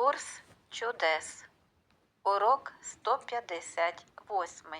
Курс чудес. Урок 158.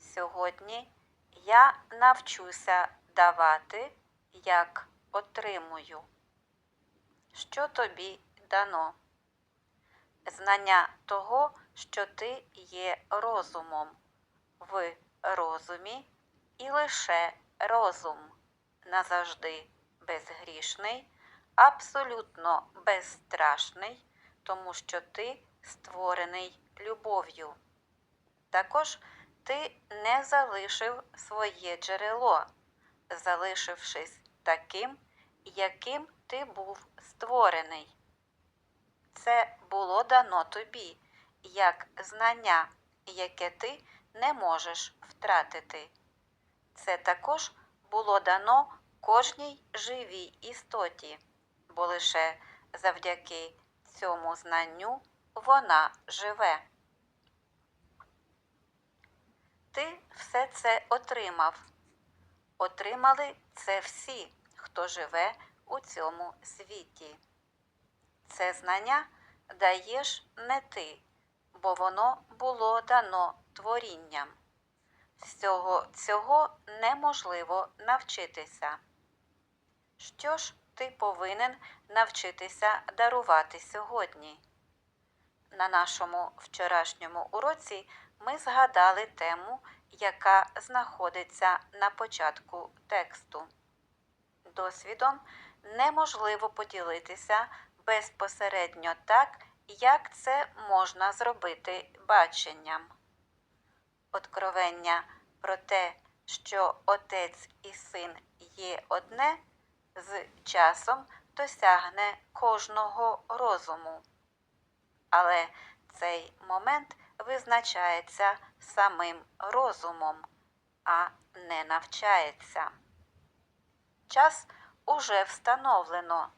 Сьогодні я навчуся давати, як отримую. Що тобі дано? Знання того, що ти є розумом, в розумі і лише розум назавжди безгрішний, абсолютно безстрашний, тому що ти створений любов'ю. Також ти не залишив своє джерело, залишившись таким, яким ти був створений. Це було дано тобі як знання, яке ти не можеш втратити. Це також було дано кожній живій істоті, бо лише завдяки цьому знанню вона живе. Ти все це отримав. Отримали це всі, хто живе у цьому світі. Це знання даєш не ти, бо воно було дано творінням. Всього цього неможливо навчитися. Що ж ти повинен навчитися дарувати сьогодні? На нашому вчорашньому уроці ми згадали тему, яка знаходиться на початку тексту. Досвідом неможливо поділитися безпосередньо так, як це можна зробити баченням. Откровення про те, що Отець і Син є одне, з часом досягне кожного розуму. Але цей момент визначається самим розумом, а не навчається. Час уже встановлено.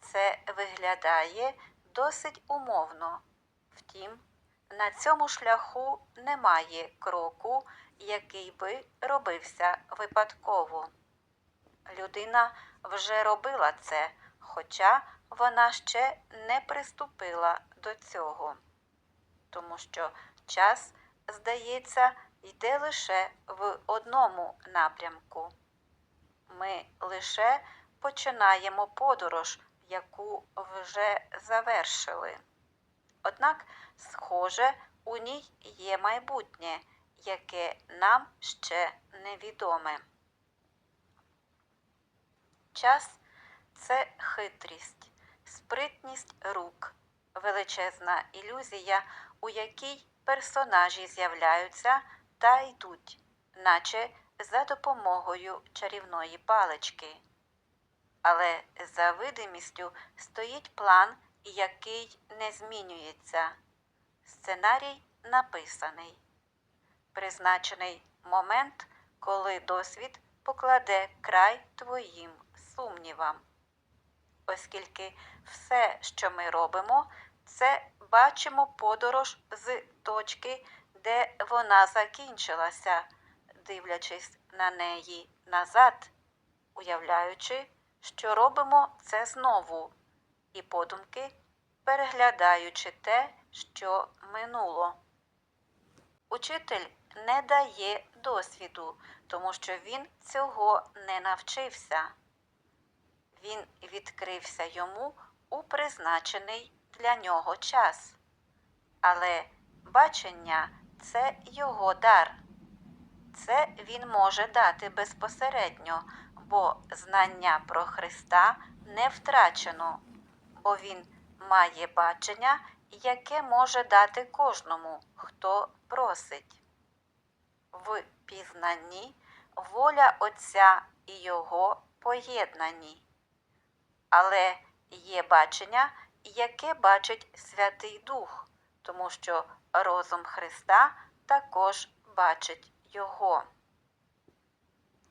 Це виглядає досить умовно. Втім, на цьому шляху немає кроку, який би робився випадково. Людина вже робила це, хоча вона ще не приступила до цього, тому що час, здається, йде лише в одному напрямку. Ми лише починаємо подорож, яку вже завершили. Однак, схоже, у ній є майбутнє, яке нам ще невідоме. Час це хитрість, спритність рук, величезна ілюзія, у якій персонажі з'являються та йдуть, наче за допомогою чарівної палички. Але за видимістю стоїть план, який не змінюється. Сценарій написаний. Призначений момент, коли досвід покладе край твоїм сумнівам. Оскільки все, що ми робимо, це бачимо подорож з точки, де вона закінчилася, дивлячись на неї назад, уявляючи, що робимо це знову, і подумки переглядаючи те, що минуло. Учитель не дає досвіду, тому що він цього не навчився. Він відкрився йому у призначений для нього час. Але бачення це його дар. Це він може дати безпосередньо, бо знання про Христа не втрачено, бо він має бачення, яке може дати кожному, хто просить. В пізнанні воля Отця і Його поєднані. Але є бачення, яке бачить Святий Дух, тому що розум Христа також бачить Його.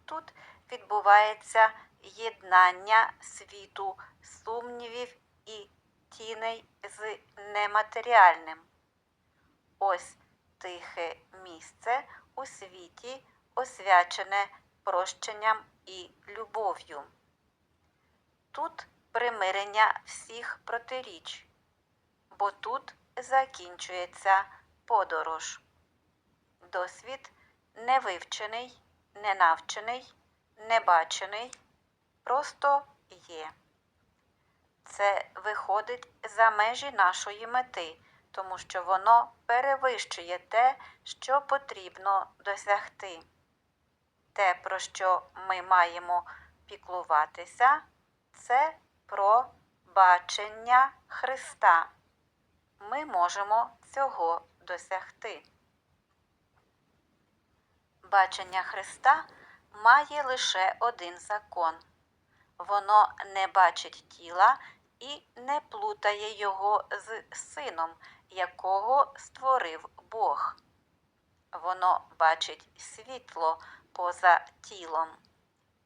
Тут відбувається єднання світу сумнівів і тіней з нематеріальним. Ось тихе місце у світі, освячене прощенням і любов'ю. Тут примирення всіх протиріч. бо тут закінчується подорож. Досвід невивчений, ненавчений, небачений, просто є. Це виходить за межі нашої мети, тому що воно перевищує те, що потрібно досягти. Те, про що ми маємо піклуватися, це про бачення Христа. Ми можемо цього досягти. Бачення Христа має лише один закон. Воно не бачить тіла і не плутає його з сином, якого створив Бог. Воно бачить світло поза тілом.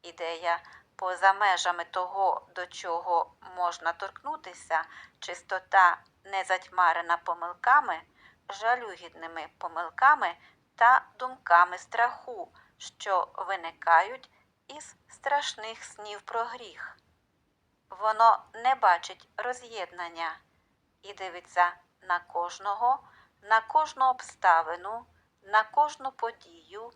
Ідея поза межами того, до чого можна торкнутися, чистота не затьмарена помилками, жалюгідними помилками та думками страху, що виникають із страшних снів про гріх. Воно не бачить роз'єднання і дивиться на кожного, на кожну обставину, на кожну подію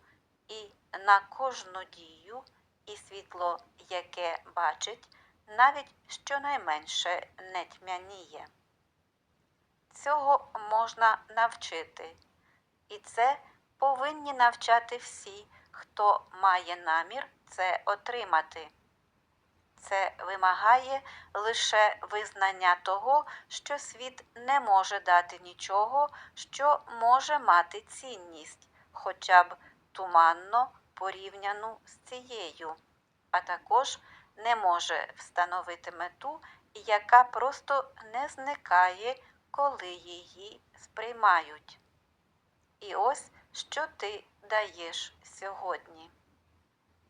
і на кожну дію, і світло, яке бачить, навіть щонайменше не тьмяніє. Цього можна навчити, і це повинні навчати всі, хто має намір це отримати. Це вимагає лише визнання того, що світ не може дати нічого, що може мати цінність, хоча б туманно порівняну з цією, а також не може встановити мету, яка просто не зникає, коли її сприймають. І ось що ти даєш сьогодні.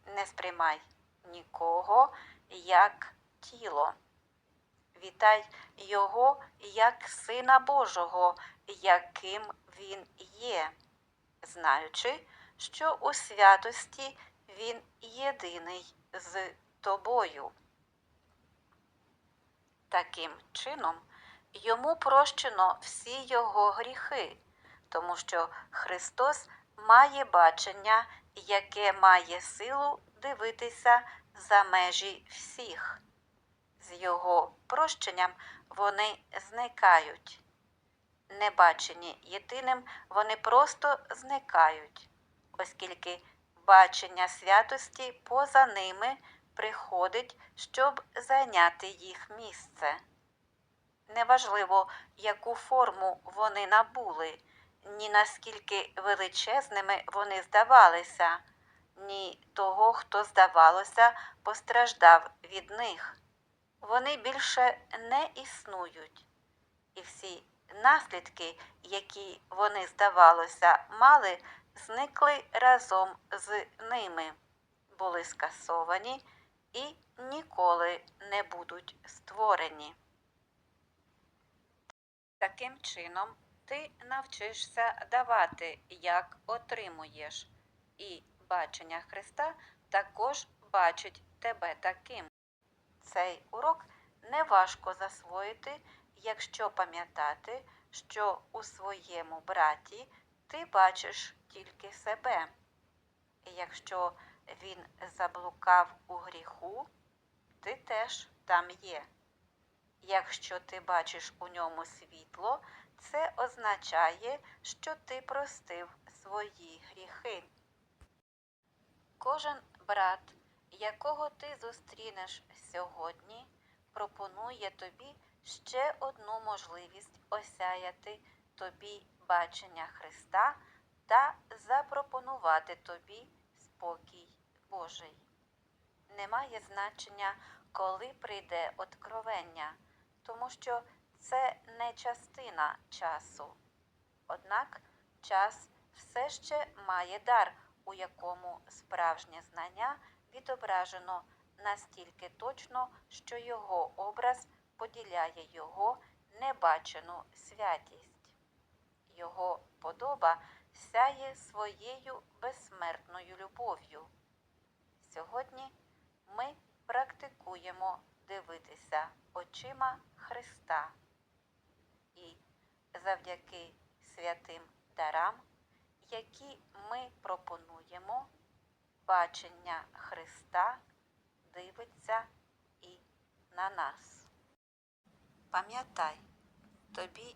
Не сприймай нікого як тіло. Вітай Його як Сина Божого, яким Він є, знаючи, що у святості Він єдиний з тобою. Таким чином, йому прощено всі його гріхи, тому що Христос має бачення, яке має силу дивитися за межі всіх. З його прощенням вони зникають. Небачені єдиним, вони просто зникають, оскільки бачення святості поза ними приходить, щоб зайняти їх місце. Неважливо, яку форму вони набули, ні наскільки величезними вони здавалися, ні того, хто, здавалося, постраждав від них. Вони більше не існують, і всі наслідки, які вони, здавалося, мали, зникли разом з ними, були скасовані і ніколи не будуть створені. Таким чином, ти навчишся давати, як отримуєш, і бачення Христа також бачить тебе таким. Цей урок неважко засвоїти, якщо пам'ятати, що у своєму браті ти бачиш тільки себе. І якщо він заблукав у гріху, ти теж там є. Якщо ти бачиш у ньому світло, це означає, що ти простив свої гріхи. Кожен брат, якого ти зустрінеш сьогодні, пропонує тобі ще одну можливість осяяти тобі бачення Христа та запропонувати тобі спокій Божий. Немає значення, коли прийде откровення, тому що це не частина часу. Однак час все ще має дар, у якому справжнє знання відображено настільки точно, що його образ поділяє його небачену святість. Його подоба сяє своєю безсмертною любов'ю. Сьогодні ми практикуємо дивитися очима Христа і завдяки святим дарам, які ми пропонуємо, бачення Христа дивиться і на нас. Пам'ятай, тобі